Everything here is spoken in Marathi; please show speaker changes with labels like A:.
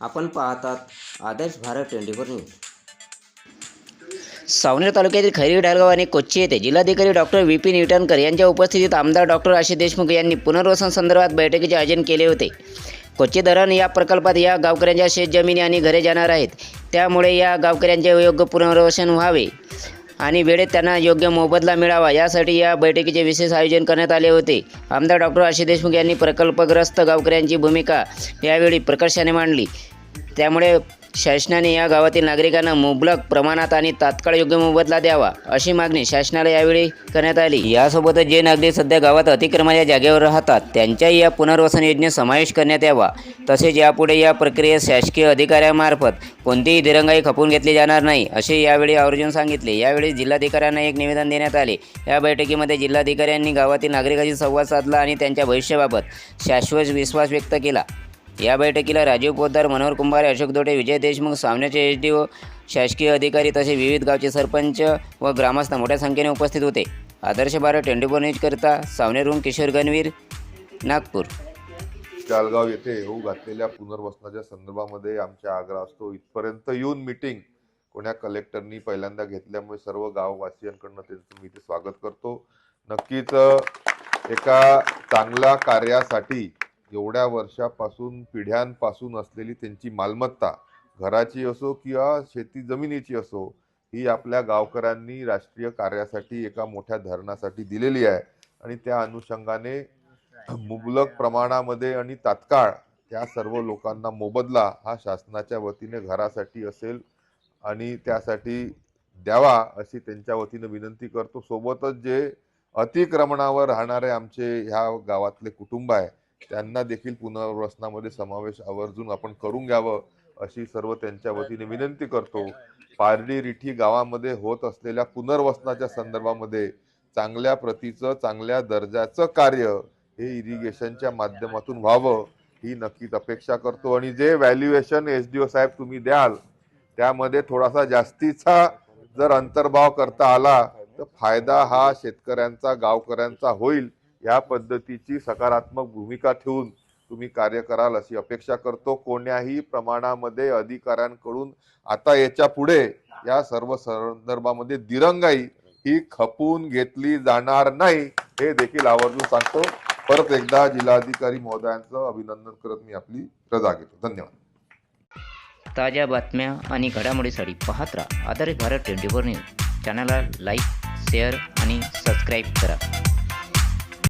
A: आपण पाहतात Adarsh Bharat twenty four news.
B: Saoner तालुक्यातील खैरी डारगाव आणि कोच्ची येथे जिल्हाधिकारी डॉक्टर व्ही पी निटणकर यांच्या उपस्थितीत आमदार डॉक्टर आशिष देशमुख यांनी पुनर्वसन संदर्भात बैठकीचे आयोजन केले होते. कोच्ची धरण या प्रकल्पात या गावकऱ्यांच्या शेतजमिनी आणि घरे जाणार आहेत. त्यामुळे या गावकऱ्यांचे योग्य पुनर्वसन व्हावे. आणि वेळेत त्यांना योग्य मोबदला मिळावा. यासाठी या बैठकीचे विशेष आयोजन करण्यात आले होते. आमदार डॉक्टर आशिष देशमुख यांनी प्रकल्पग्रस्त गावकऱ्यांची भूमिका यावेळी प्रकर्षाने मांडली. त्यामुळे शासनाने या गावातील नागरिकांना मुबलक प्रमाणात आणि तात्काळ योग्य मोबदला द्यावा अशी मागणी शासनाला यावेळी करण्यात आली. यासोबतच जे नागरिक सध्या गावात अतिक्रमणाच्या जागेवर राहतात त्यांच्याही या पुनर्वसन योजनेत समावेश करण्यात यावा. तसेच यापुढे या प्रक्रियेत शासकीय अधिकाऱ्यामार्फत कोणतीही दिरंगाई खपून घेतली जाणार नाही असे यावेळी आवर्जून सांगितले. यावेळी जिल्हाधिकाऱ्यांना एक निवेदन देण्यात आले. या बैठकीमध्ये जिल्हाधिकाऱ्यांनी गावातील नागरिकांशी संवाद साधला आणि त्यांच्या भविष्याबाबत शाश्वत विश्वास व्यक्त केला. या बैठकीला राजीव पोद्दार मनोहर कुंभारे अशोक दोटे विजय देशमुख सावनेचे एच डी ओ शासकीय अधिकारी तसे विविध गावचे सरपंच व ग्रामस्थ मोठ्या संख्येने उपस्थित होते. आदर्श भारत ट्वेंटी फोर न्यूजकरिता सावनेरहून किशोर गणवीर नागपूर.
C: जालगाव येथे होऊ घातलेल्या पुनर्वसनाच्या संदर्भामध्ये आमचा आग्रह असतो इथपर्यंत येऊन मिटिंग कोण्या कलेक्टरनी पहिल्यांदा घेतल्यामुळे सर्व गाववासियांकडनं त्यांचं मी ते स्वागत करतो. नक्कीच एका चांगल्या कार्यासाठी एवढ्या वर्षापासून पिढ्यांपासून असलेली त्यांची मालमत्ता घराची असो किंवा शेती जमिनीची असो ही आपल्या गावकऱ्यांनी राष्ट्रीय कार्यासाठी एका मोठ्या धरणासाठी दिलेली आहे. आणि त्या अनुषंगाने मुबलक प्रमाणामध्ये आणि तात्काळ त्या सर्व लोकांना मोबदला हा शासनाच्या वतीने घरासाठी असेल आणि त्यासाठी द्यावा अशी त्यांच्या वतीने विनंती करतो. सोबतच जे अतिक्रमणावर राहणारे आमचे ह्या गावातले कुटुंब आहे त्यांना देखील पुनर्वसनामध्ये समावेश आवर्जून आपण करून घ्यावं अशी सर्व त्यांच्या वतीने विनंती करतो. पारडी रिठी गावामध्ये होत असलेल्या पुनर्वसनाच्या संदर्भामध्ये चांगल्या प्रतीचं चांगल्या दर्जाचं कार्य हे इरिगेशनच्या माध्यमातून व्हावं ही नक्कीच अपेक्षा करतो. आणि जे व्हॅल्युएशन एस डी ओ साहेब तुम्ही द्याल त्यामध्ये थोडासा जास्तीचा जर अंतर्भाव करता आला तर फायदा हा शेतकऱ्यांचा गावकऱ्यांचा होईल. या पद्धतीची सकारात्मक भूमिका ठेवून तुम्ही कार्य कराल अशी अपेक्षा करतो. कोण्याही प्रमाणामध्ये अधिकाऱ्यांकडून आता याच्यापुढे या सर्व संदर्भामध्ये दिरंगाई ही खपून घेतली जाणार नाही हे देखील आवर्जून सांगतो. परत एकदा जिल्हाधिकारी महोदयांचं अभिनंदन करत मी आपली रजा घेतो. धन्यवाद.
B: ताज्या बातम्या आणि घडामोडीसाठी पाहत राहा आधारित भारत ट्वेंटी फोर न्यूज. चॅनलला लाईक शेअर आणि सबस्क्राईब करा.